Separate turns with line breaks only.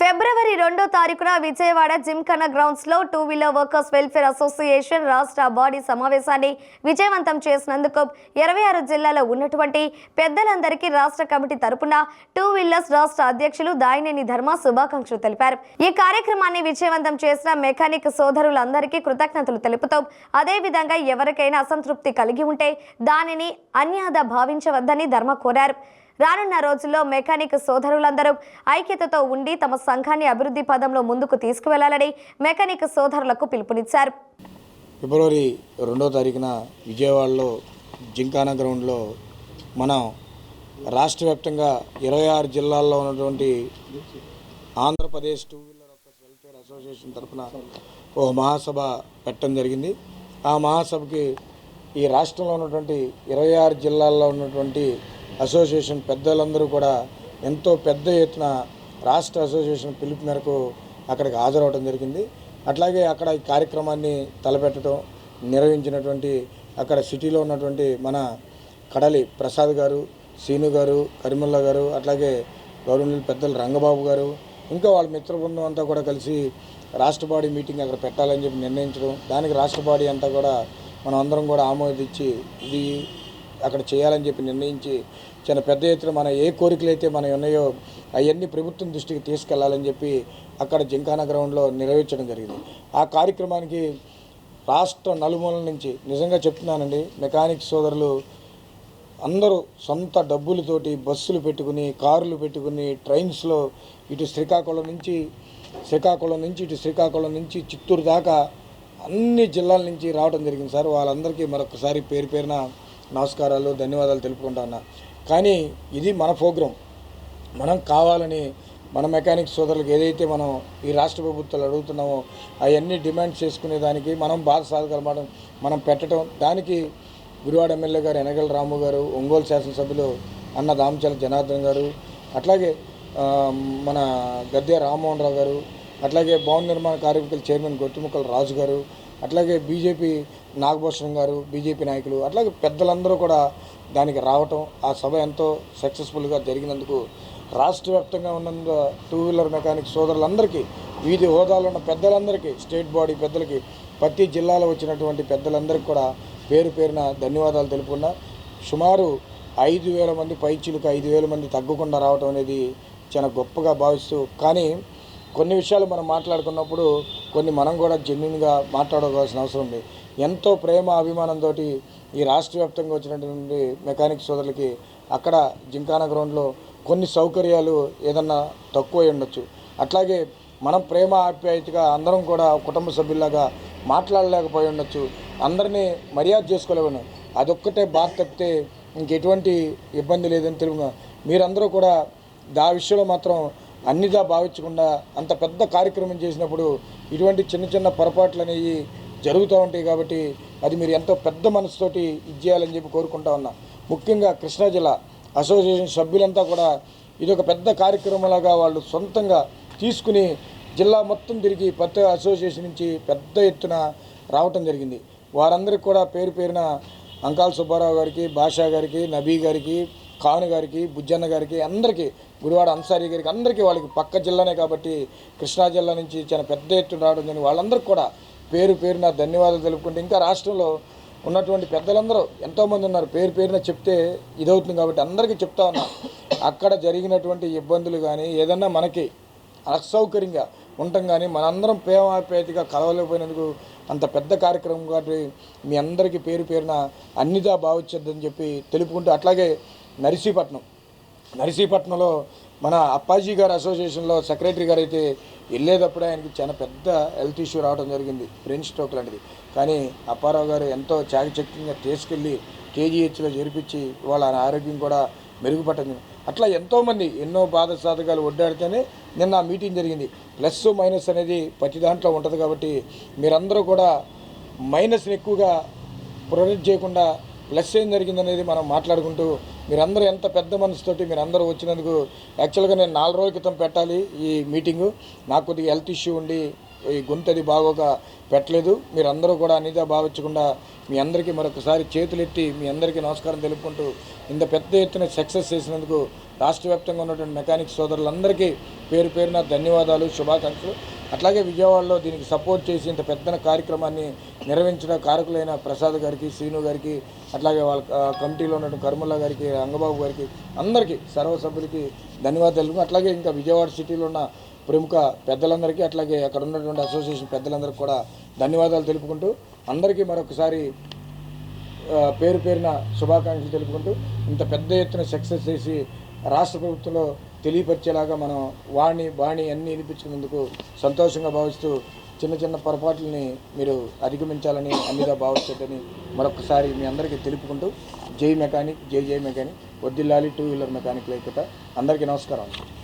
ఫిబ్రవరి రెండో తారీఖున విజయవాడ జిమ్ఖానా గ్రౌండ్స్లో two wheeler workers welfare association రాష్ట్ర బాడీ సమావేశాన్ని విజయవంతం చేసినందుకు ఇరవై ఆరు జిల్లాలో ఉన్నటువంటి పెద్దలందరికీ రాష్ట్ర కమిటీ తరపున టూ వీలర్స్ రాష్ట్ర అధ్యక్షులు దాయినేని ధర్మ శుభాకాంక్షలు తెలిపారు. ఈ కార్యక్రమాన్ని విజయవంతం చేసిన మెకానిక్ సోదరులందరికీ కృతజ్ఞతలు తెలుపుతూ అదేవిధంగా ఎవరికైనా అసంతృప్తి కలిగి ఉంటే దానిని అన్యాద భావించవద్దని ధర్మ కోరారు. రానున్న రోజుల్లో మెకానిక్ సోదరులందరూ ఐక్యతతో ఉండి తమ సంఘాన్ని అభివృద్ధి పదంలో ముందుకు తీసుకువెళ్ళాలని మెకానిక్ సోదరులకు పిలుపునిచ్చారు.
ఫిబ్రవరి రెండో తారీఖున విజయవాడలో జింకానా గ్రౌండ్లో మనం రాష్ట్ర వ్యాప్తంగా ఇరవై ఆరు జిల్లాల్లో ఉన్నటువంటి Andhra Pradesh two wheeler workers welfare association తరఫున ఓ మహాసభ పెట్టడం జరిగింది. ఆ మహాసభకి ఈ రాష్ట్రంలో ఉన్నటువంటి ఇరవై ఆరు జిల్లాల్లో ఉన్నటువంటి అసోసియేషన్ పెద్దలందరూ కూడా ఎంతో పెద్ద ఎత్తున రాష్ట్ర అసోసియేషన్ పిలుపు మేరకు అక్కడికి హాజరవడం జరిగింది. అట్లాగే అక్కడ ఈ కార్యక్రమాన్ని తలపెట్టడం నిర్వహించినటువంటి అక్కడ సిటీలో ఉన్నటువంటి మన కడలి ప్రసాద్ గారు సీను గారు కరిముల్లా గారు అట్లాగే గౌరవనీయులు పెద్దలు రంగబాబు గారు ఇంకా వాళ్ళ మిత్ర బృందం అంతా కూడా కలిసి రాష్ట్ర బాడీ మీటింగ్ అక్కడ పెట్టాలని చెప్పి నిర్ణయించడం దానికి రాష్ట్ర బాడీ అంతా కూడా మనం అందరం కూడా ఆమోదించి ఇది అక్కడ చేయాలని చెప్పి నిర్ణయించి చాలా పెద్ద ఎత్తున మన ఏ కోరికలు అయితే మన ఉన్నాయో అవన్నీ ప్రభుత్వం దృష్టికి తీసుకెళ్ళాలని చెప్పి అక్కడ జింకానా గ్రౌండ్లో నిర్వహించడం జరిగింది. ఆ కార్యక్రమానికి రాష్ట్ర నలుమూలల నుంచి నిజంగా చెప్తున్నానండి మెకానిక్ సోదరులు అందరూ సొంత డబ్బులతోటి బస్సులు పెట్టుకుని కార్లు పెట్టుకుని ట్రైన్స్లో ఇటు శ్రీకాకుళం నుంచి శ్రీకాకుళం నుంచి ఇటు శ్రీకాకుళం నుంచి చిత్తూరు దాకా అన్ని జిల్లాల నుంచి రావడం జరిగింది సార్. వాళ్ళందరికీ మరొకసారి పేరు పేరున నమస్కారాలు ధన్యవాదాలు తెలుపుకుంటా ఉన్నా. కానీ ఇది మన ప్రోగ్రాం. మనం కావాలని మన మెకానిక్ సోదరులకు ఏదైతే మనం ఈ రాష్ట్ర ప్రభుత్వాలు అడుగుతున్నామో అవన్నీ డిమాండ్ చేసుకునే దానికి మనం బాధ సాధగలమడం మనం పెట్టడం. దానికి గురువాడ ఎమ్మెల్యే గారు ఎనగల రాము గారు ఒంగోలు శాసనసభ్యులు అన్న దామచల జనార్దన్ గారు అట్లాగే మన గద్దె రామ్మోహన్ రావు గారు అట్లాగే భవన నిర్మాణ కార్మికుల చైర్మన్ గొట్టిముక్కల రాజు గారు అట్లాగే బీజేపీ నాగభూషణం గారు బీజేపీ నాయకులు అట్లాగే పెద్దలందరూ కూడా దానికి రావటం ఆ సభ ఎంతో సక్సెస్ఫుల్గా జరిగినందుకు రాష్ట్ర వ్యాప్తంగా ఉన్న టూ వీలర్ మెకానిక్ సోదరులందరికీ వీధి హోదాలో ఉన్న పెద్దలందరికీ స్టేట్ బాడీ పెద్దలకి ప్రతి జిల్లాలో వచ్చినటువంటి పెద్దలందరికీ కూడా పేరు పేరున ధన్యవాదాలు తెలుపుకున్నా. సుమారు ఐదు వేల మంది పైచిలకు ఐదు వేల మంది తగ్గకుండా రావడం అనేది చాలా గొప్పగా భావిస్తూ కానీ కొన్ని విషయాలు మనం మాట్లాడుకున్నప్పుడు కొన్ని మనం కూడా జెన్యున్గా మాట్లాడుకోవాల్సిన అవసరం ఉంది. ఎంతో ప్రేమ అభిమానంతో ఈ రాష్ట్ర వ్యాప్తంగా వచ్చినటువంటి మెకానిక్ సోదరులకి అక్కడ జింకానా గ్రౌండ్లో కొన్ని సౌకర్యాలు ఏదన్నా తక్కువ ఉండొచ్చు. అట్లాగే మనం ప్రేమ ఆప్యాయతగా అందరం కూడా కుటుంబ సభ్యుల్లాగా మాట్లాడలేకపోయి ఉండొచ్చు. అందరినీ మర్యాద చేసుకోలేమను అదొక్కటే బాధ తప్పితే ఇంకెటువంటి ఇబ్బంది లేదని తెలుగు మీరందరూ కూడా దా విషయంలో మాత్రం అన్నిదా భావించకుండా అంత పెద్ద కార్యక్రమం చేసినప్పుడు ఇటువంటి చిన్న చిన్న పొరపాట్లు అనేవి జరుగుతూ ఉంటాయి కాబట్టి అది మీరు ఎంతో పెద్ద మనసుతోటి ఇది చేయాలని చెప్పి కోరుకుంటా ఉన్నా. ముఖ్యంగా కృష్ణా జిల్లా అసోసియేషన్ సభ్యులంతా కూడా ఇది ఒక పెద్ద కార్యక్రమంలాగా వాళ్ళు సొంతంగా తీసుకుని జిల్లా మొత్తం తిరిగి పెద్ద అసోసియేషన్ నుంచి పెద్ద ఎత్తున రావటం జరిగింది. వారందరికీ కూడా పేరు పేరున అంకాల్ సుబ్బారావు గారికి బాషా గారికి నబీ గారికి ఖాన్ గారికి బుజ్జన్న గారికి అందరికీ గుడివాడ అన్సారీ గారికి అందరికీ వాళ్ళకి పక్క జిల్లానే కాబట్టి కృష్ణా జిల్లా నుంచి చాలా పెద్ద ఎత్తున రావడం జరిగింది. వాళ్ళందరికీ కూడా పేరు పేరున ధన్యవాదాలు తెలుపుకుంటే ఇంకా రాష్ట్రంలో ఉన్నటువంటి పెద్దలందరూ ఎంతోమంది ఉన్నారు. పేరు పేరున చెప్తే ఇదవుతుంది కాబట్టి అందరికీ చెప్తా ఉన్నా. అక్కడ జరిగినటువంటి ఇబ్బందులు కానీ ఏదన్నా మనకి అసౌకర్యంగా ఉండటం కానీ మనందరం ప్రేమాప్యాయతగా కలవలేకపోయినందుకు అంత పెద్ద కార్యక్రమం కాబట్టి మీ అందరికీ పేరు పేరున అన్నిదా భావించద్దని చెప్పి తెలుపుకుంటూ అట్లాగే నర్సీపట్నం. నర్సీపట్నంలో మన అప్పాజీ గారు అసోసియేషన్లో సెక్రటరీ గారు అయితే వెళ్ళేటప్పుడు ఆయనకి చాలా పెద్ద హెల్త్ ఇష్యూ రావడం జరిగింది. బ్రెయిన్ స్ట్రోక్ లాంటిది. కానీ అప్పారావు గారు ఎంతో చాకచక్యంగా తీసుకెళ్ళి కేజీహెచ్లో చేర్పించి వాళ్ళ ఆరోగ్యం కూడా మెరుగుపట్టింది. అట్లా ఎంతోమంది ఎన్నో బాధ సాధకాలు ఒడ్డాడితేనే నిన్న ఆ మీటింగ్ జరిగింది. ప్లస్ మైనస్ అనేది ప్రతి దాంట్లో ఉంటుంది కాబట్టి మీరందరూ కూడా మైనస్ని ఎక్కువగా ప్రొడక్ట్ చేయకుండా ప్లస్ ఏం జరిగిందనేది మనం మాట్లాడుకుంటూ మీరందరూ ఎంత పెద్ద మనసుతోటి మీరందరూ వచ్చినందుకు యాక్చువల్గా నేను నాలుగు రోజుల క్రితం పెట్టాలి ఈ మీటింగు. నాకు కొద్దిగా హెల్త్ ఇష్యూ ఉండి ఈ గొంతది బాగోక పెట్టలేదు. మీరు అందరూ కూడా అనిదా భావించకుండా మీ అందరికీ మరొకసారి చేతులెత్తి మీ అందరికీ నమస్కారం తెలుపుకుంటూ ఇంత పెద్ద ఎత్తున సక్సెస్ చేసినందుకు రాష్ట్ర వ్యాప్తంగా ఉన్నటువంటి మెకానిక్ సోదరులందరికీ పేరు పేరున ధన్యవాదాలు శుభాకాంక్షలు. అట్లాగే విజయవాడలో దీనికి సపోర్ట్ చేసి ఇంత పెద్ద కార్యక్రమాన్ని నిర్వహించిన కారకులైన ప్రసాద్ గారికి శ్రీను గారికి అట్లాగే వాళ్ళ కమిటీలో ఉన్నటువంటి కర్మల్లా గారికి రంగబాబు గారికి అందరికీ సర్వసభ్యులకి ధన్యవాదాలు అట్లాగే ఇంకా విజయవాడ సిటీలో ఉన్న ప్రముఖ పెద్దలందరికీ అట్లాగే అక్కడ ఉన్నటువంటి అసోసియేషన్ పెద్దలందరికీ కూడా ధన్యవాదాలు తెలుపుకుంటూ అందరికీ మరొకసారి పేరు పేరున శుభాకాంక్షలు తెలుపుకుంటూ ఇంత పెద్ద ఎత్తున సక్సెస్ చేసి రాష్ట్ర ప్రభుత్వంలో తెలియపరిచేలాగా మనం వాణి బాణి అన్నీ వినిపించినందుకు సంతోషంగా భావిస్తూ చిన్న చిన్న పొరపాట్లని మీరు అధిగమించాలని అన్నిగా భావిస్తుందని మరొకసారి మీ అందరికీ తెలుపుకుంటూ జై మెకానిక్ జై జై మెకానిక్ వద్దిల్లాలి టూ వీలర్ మెకానిక్ లేకపోతే అందరికీ నమస్కారం.